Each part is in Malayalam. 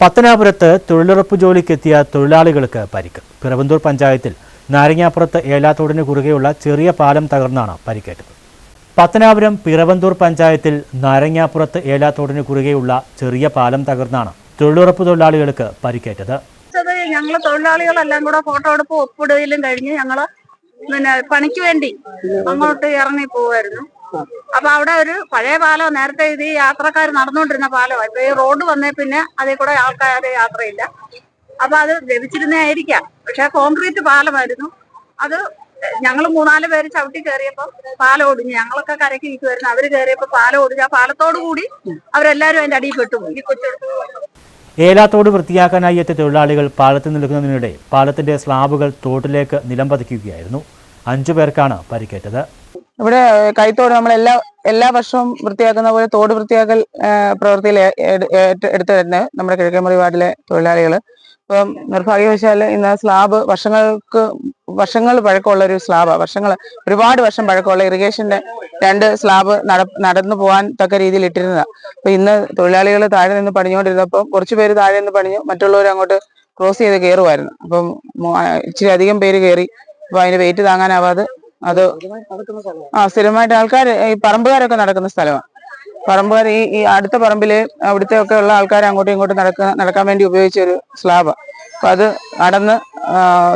പത്തനാപുരത്ത് തൊഴിലുറപ്പ് ജോലിക്കെത്തിയ തൊഴിലാളികൾക്ക് പരിക്ക്. പിറവന്തൂർ പഞ്ചായത്തിൽ നാരങ്ങാപ്പുറത്ത് ഏലാത്തോടിന് കുറുകെയുള്ള ചെറിയ പാലം തകർന്നാണ് പരിക്കേറ്റത്. പത്തനാപുരം പിറവന്തൂർ പഞ്ചായത്തിൽ നാരങ്ങാപ്പുറത്ത് ഏലാത്തോടിന് കുറുകെയുള്ള ചെറിയ പാലം തകർന്നാണ് തൊഴിലുറപ്പ് തൊഴിലാളികൾക്ക് പരിക്കേറ്റത്. ഞങ്ങൾ തൊഴിലാളികളെല്ലാം കൂടെ ഫോട്ടോ എടുപ്പ് ഒപ്പിടുകയിലും കഴിഞ്ഞ് ഞങ്ങൾ പിന്നെ പണിക്ക് വേണ്ടി അങ്ങോട്ട് ഇറങ്ങി പോവായിരുന്നു. അപ്പൊ അവിടെ ഒരു പഴയ പാലം നേരത്തെ ഇത് ഈ യാത്രക്കാർ നടന്നുകൊണ്ടിരുന്ന പാലമാണ് ഇപ്പൊ ഈ റോഡ് വന്നേ പിന്നെ അതിൽ കൂടെ ആൾക്കാർ യാത്രയില്ല. അപ്പൊ അത് ലഭിച്ചിരുന്നതായിരിക്കാം. പക്ഷെ കോൺക്രീറ്റ് പാലമായിരുന്നു. അത് ഞങ്ങൾ മൂന്നാൽ പേര് ചവിട്ടി കയറിയപ്പോ പാലം ഒടിഞ്ഞു. ഞങ്ങളൊക്കെ കരയ്ക്ക് ഇരിക്കുമായിരുന്നു അവർ കയറിയപ്പോ പാലം ഒടിഞ്ഞു. ആ പാലത്തോടു കൂടി അവരെല്ലാരും അതിന്റെ അടിയിൽ പെട്ടുപോയി. ഏലാത്തോട് വൃത്തിയാക്കാനായി എത്തിയ തൊഴിലാളികൾ പാലത്ത് നിൽക്കുന്നതിനിടെ പാലത്തിന്റെ സ്ലാബുകൾ തോട്ടിലേക്ക് നിലം പതിക്കുകയായിരുന്നു. അഞ്ചു പേർക്കാണ് പരിക്കേറ്റത്. ഇവിടെ കൈത്തോട് നമ്മൾ എല്ലാ എല്ലാ വർഷവും വൃത്തിയാക്കുന്ന പോലെ തോട് വൃത്തിയാക്കൽ പ്രവൃത്തിയിൽ എടുത്തു വരുന്നത് നമ്മുടെ കിഴക്കേമുറി വാർഡിലെ തൊഴിലാളികൾ ഇപ്പം നിർഭാഗ്യവശാൽ ഇന്ന് സ്ലാബ് വർഷങ്ങൾക്ക് വർഷങ്ങൾ പഴക്കമുള്ള ഒരു സ്ലാബാണ് വർഷങ്ങൾ ഒരുപാട് വർഷം പഴക്കമുള്ള ഇറിഗേഷന്റെ രണ്ട് സ്ലാബ് നടന്നു പോകാൻ തക്ക രീതിയിൽ ഇട്ടിരുന്നതാണ് അപ്പൊ ഇന്ന് തൊഴിലാളികൾ താഴെ നിന്ന് പണിഞ്ഞുകൊണ്ടിരുന്നപ്പം കുറച്ച് പേര് താഴെ നിന്ന് പണിഞ്ഞു മറ്റുള്ളവർ അങ്ങോട്ട് ക്രോസ് ചെയ്ത് കയറുമായിരുന്നു അപ്പം ഇച്ചിരി അധികം പേര് കയറി അപ്പൊ അതിന്റെ വെയിറ്റ് താങ്ങാനാവാതെ അത് ആ സ്ഥിരമായിട്ട് ആൾക്കാർ ഈ പറമ്പുകാരൊക്കെ നടക്കുന്ന സ്ഥലമാണ് പറമ്പുകാർ ഈ ഈ അടുത്ത പറമ്പിൽ അവിടുത്തെ ഒക്കെ ഉള്ള ആൾക്കാർ അങ്ങോട്ടും ഇങ്ങോട്ടും നടക്ക നടക്കാൻ വേണ്ടി ഉപയോഗിച്ച ഒരു സ്ലാബാണ് അപ്പൊ അത് നടന്ന്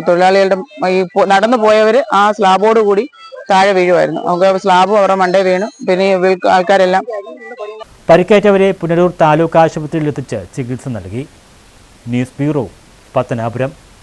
തൊഴിലാളികളുടെ ഈ നടന്നു പോയവര് ആ സ്ലാബോട് കൂടി താഴെ വീഴുമായിരുന്നു നമുക്ക് സ്ലാബും അവരുടെ മണ്ടേ വീണു. പിന്നെ ആൾക്കാരെല്ലാം പരിക്കേറ്റവരെ പുനലൂർ താലൂക്ക് ആശുപത്രിയിൽ എത്തിച്ച് ചികിത്സ നൽകി. News bureau Pathanapuram.